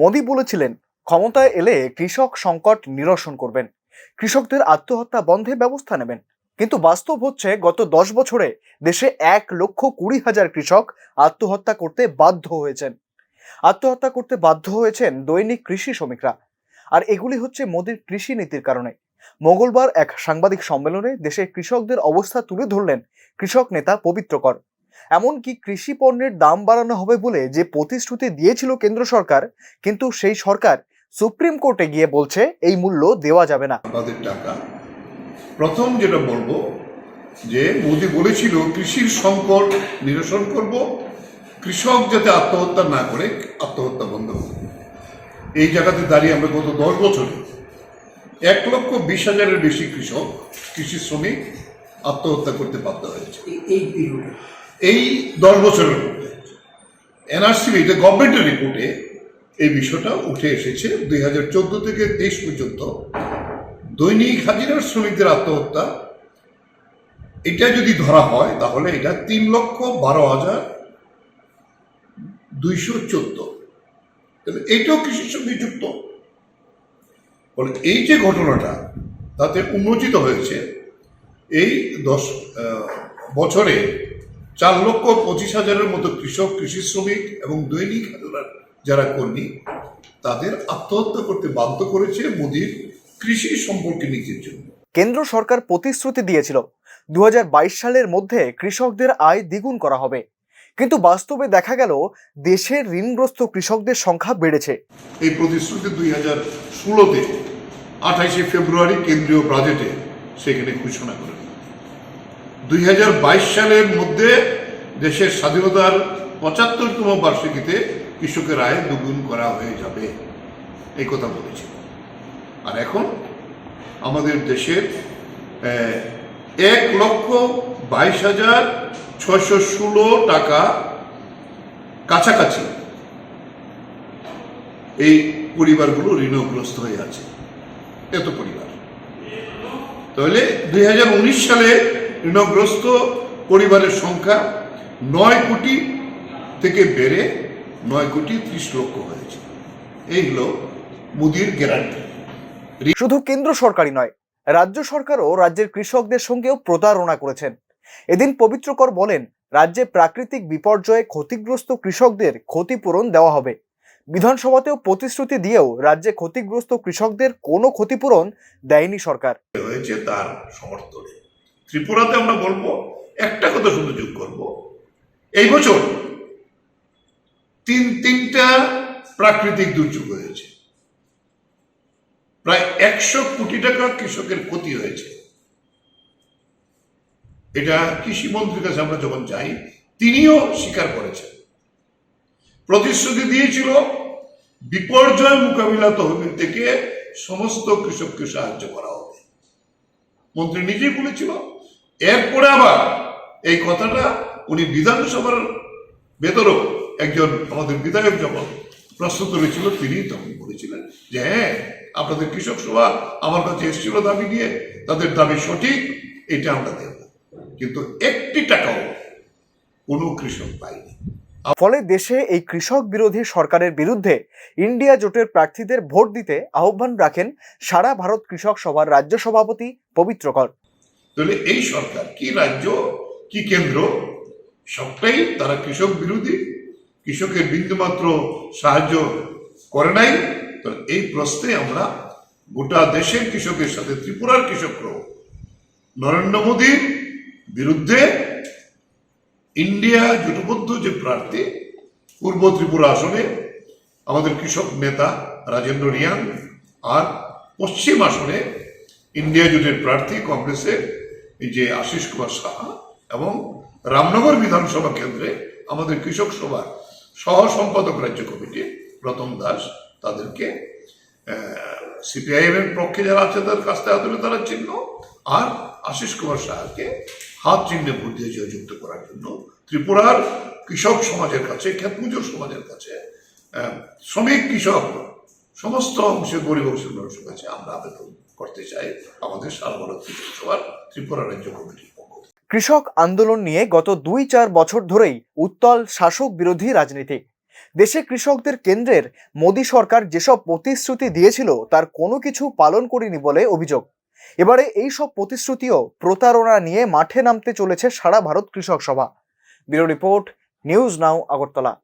মোদী বলেছিলেন, ক্ষমতায় এলে কৃষক সংকট নিরসন করবেন। কৃষকদের আত্মহত্যা বন্ধে ব্যবস্থা নেবেন। কিন্তু বাস্তব হচ্ছে, গত দশ বছরে দেশে এক লক্ষ কুড়ি হাজার কৃষক আত্মহত্যা করতে বাধ্য হয়েছেন। আত্মহত্যা করতে বাধ্য হয়েছেন দৈনিক কৃষি শ্রমিকরা। আর এগুলি হচ্ছে মোদীর কৃষি নীতির কারণে। মঙ্গলবার এক সাংবাদিক সম্মেলনে দেশের কৃষকদের অবস্থা তুলে ধরলেন কৃষক নেতা পবিত্র কর এমনকি কৃষি পণ্যের দাম বাড়ানো হবে বলে যে প্রতিশ্রুতি দিয়েছিল কেন্দ্র সরকার কিন্তু সেই সরকার সুপ্রিম কোর্টে গিয়ে বলছে এই মূল্য দেওয়া যাবে না। তাদের টাকা। প্রথম যেটা বলব যে মোদি বলেছিল কৃষির সংকট নিরসন করব কৃষক যাতে আত্মহত্যা না করে আত্মহত্যা বন্ধ করব এই জায়গাতে দাঁড়িয়ে আমরা গত দশ বছরে এক লক্ষ বিশ হাজারের বেশি কৃষক কৃষি শ্রমিক আত্মহত্যা করতে বাধ্য হয়েছে। এই- এই দশ বছরের মধ্যে। এটা গভর্নমেন্টের রিপোর্টে এই বিষয়টা উঠে এসেছে। দুই হাজার চোদ্দ থেকে তেইশ পর্যন্ত দৈনিক হাজিরার শ্রমিকদের আত্মহত্যা, এটা যদি ধরা হয়, তাহলে এটা তিন লক্ষ বারো হাজার দুইশো চোদ্দ। এইটাও কৃষির সঙ্গে যুক্ত। এই যে ঘটনাটা, তাতে উন্মোচিত হয়েছে, এই দশ বছরে চার লক্ষ পঁচিশ হাজারের মতো কৃষক কৃষি শ্রমিক এবং দৈনিক হাজার যারা কর্মী তাদের আত্মহত্যা করতে বাধ্য করেছে মোদীর কৃষি সম্পর্কে নীতির জন্য। কেন্দ্র সরকার প্রতিশ্রুতি দিয়েছিল দু সালের মধ্যে কৃষকদের আয় দ্বিগুণ করা হবে। কিন্তু বাস্তবে দেখা গেল দেশের ঋণগ্রস্ত কৃষকদের সংখ্যা বেড়েছে। এই প্রতিশ্রুতি দুই হাজার ষোলোতে আঠাইশে ফেব্রুয়ারি কেন্দ্রীয় বাজেটে সেখানে ঘোষণা করে দুই হাজার বাইশ সালের মধ্যে দেশের স্বাধীনতার পঁচাত্তরতম বার্ষিকীতে কৃষকের আয় দুগুণ করা হয়ে যাবে। এই কথা বলেছে। আর এখন আমাদের দেশের এক লক্ষ বাইশ হাজার ছয়শো ষোলো টাকা কাছাকাছি এই পরিবারগুলো ঋণগ্রস্ত হয়ে আছে। এত পরিবার। তাহলে দুই হাজার উনিশ সালে ঋণগ্রস্ত পরিবারের সংখ্যা নয় কোটি থেকে বেড়ে নয় কোটি ত্রিশ লক্ষ হয়েছে। এই হলো মুদির গ্যারান্টি। শুধু কেন্দ্র সরকারই নয় রাজ্য সরকারও রাজ্যের কৃষকদের সঙ্গেও প্রতারণা করেছেন। এদিন পবিত্রকর বলেন রাজ্যে প্রাকৃতিক বিপর্যয়ে ক্ষতিগ্রস্ত কৃষকদের ক্ষতিপূরণ দেওয়া হবে। বিধানসভাতেও প্রতিশ্রুতি দিয়েও রাজ্যে ক্ষতিগ্রস্ত কৃষকদের কোনো ক্ষতিপূরণ দেয়নি সরকার। হয়েছে তার সমর্থনে। ত্রিপুরাতে আমরা বলব, একটা কথা শুধু যোগ করব। এই বছর তিন, তিনটা প্রাকৃতিক দুর্যোগ হয়েছে। প্রায় একশো কোটি টাকা কৃষকের ক্ষতি হয়েছে। এটা কৃষি মন্ত্রীর কাছে আমরা যখন যাই, তিনিও স্বীকার করেছেন। প্রতিশ্রুতি দিয়েছিল বিপর্যয় মোকাবিলা তহবিল থেকে সমস্ত কৃষককে সাহায্য করা হবে। মন্ত্রী নিজেই বলেছিল এরপরে আবার এই কথাটা উনি বিধানসভার ভেতরও একজন আমাদের বিধায়ক যখন প্রশ্ন করেছিল তিনি তখন বলেছিলেন যে হ্যাঁ আপনাদের কৃষক সভা আমার কাছে এসেছিল দাবি নিয়ে, তাদের দাবি সঠিক, এটা আমরা দেব। কিন্তু একটি টাকাও কোনো কৃষক পায়নি। ফলে দেশে এই কৃষক বিরোধী সরকারের বিরুদ্ধে ইন্ডিয়া জোটের প্রার্থীদের ভোট দিতে আহ্বান রাখেন সারা ভারত কৃষক সভার রাজ্য সভাপতি পবিত্রকর তাহলে এই সরকার, কি রাজ্য, কি কেন্দ্র, সবটাই তারা কৃষক বিরোধী। কৃষকের বিন্দুমাত্র সাহায্য করে নাই। এই প্রশ্নে আমরা গোটা দেশের কৃষকের সাথে, ত্রিপুরার কৃষকরাও, নরেন্দ্র মোদীর বিরুদ্ধে ইন্ডিয়া জোটবদ্ধ যে প্রার্থী, পূর্ব ত্রিপুরা আসনে আমাদের কৃষক নেতা রাজেন্দ্র রিয়াং আর পশ্চিম আসনে ইন্ডিয়া জোটের প্রার্থী কংগ্রেসের এই যে আশিস কুমার সাহা এবং রামনগর বিধানসভা কেন্দ্রে আমাদের কৃষক সভার সহ সম্পাদক রাজ্য কমিটি, রতন দাস, তাদেরকে সিপিআইএম এর পক্ষে যারা আছে তাদের কাছ থেকে তারা চিহ্ন, আর আশিস কুমার সাহাকে হাত চিহ্নে ভোট দিয়ে জয়যুক্ত করার জন্য ত্রিপুরার কৃষক সমাজের কাছে, ক্ষেতমজুর সমাজের কাছে শ্রমিক কৃষক, সমস্ত অংশের গরিব অংশের মানুষের কাছে আমরা আবেদন করতে চাই আমাদের সারা ভারত কৃষক সভার ত্রিপুরা রাজ্য পক্ষ কৃষক আন্দোলন নিয়ে গত দুই চার বছর ধরেই উত্তল শাসক বিরোধী রাজনীতি। দেশে কৃষকদের কেন্দ্রের মোদী সরকার যেসব প্রতিশ্রুতি দিয়েছিল, তার কোনো কিছু পালন করেনি বলে অভিযোগ। এবারে এই সব প্রতিশ্রুতিও প্রতারণা নিয়ে মাঠে নামতে চলেছে Sara Bharat Krishak Sabha. Bureau report, news now Agartala.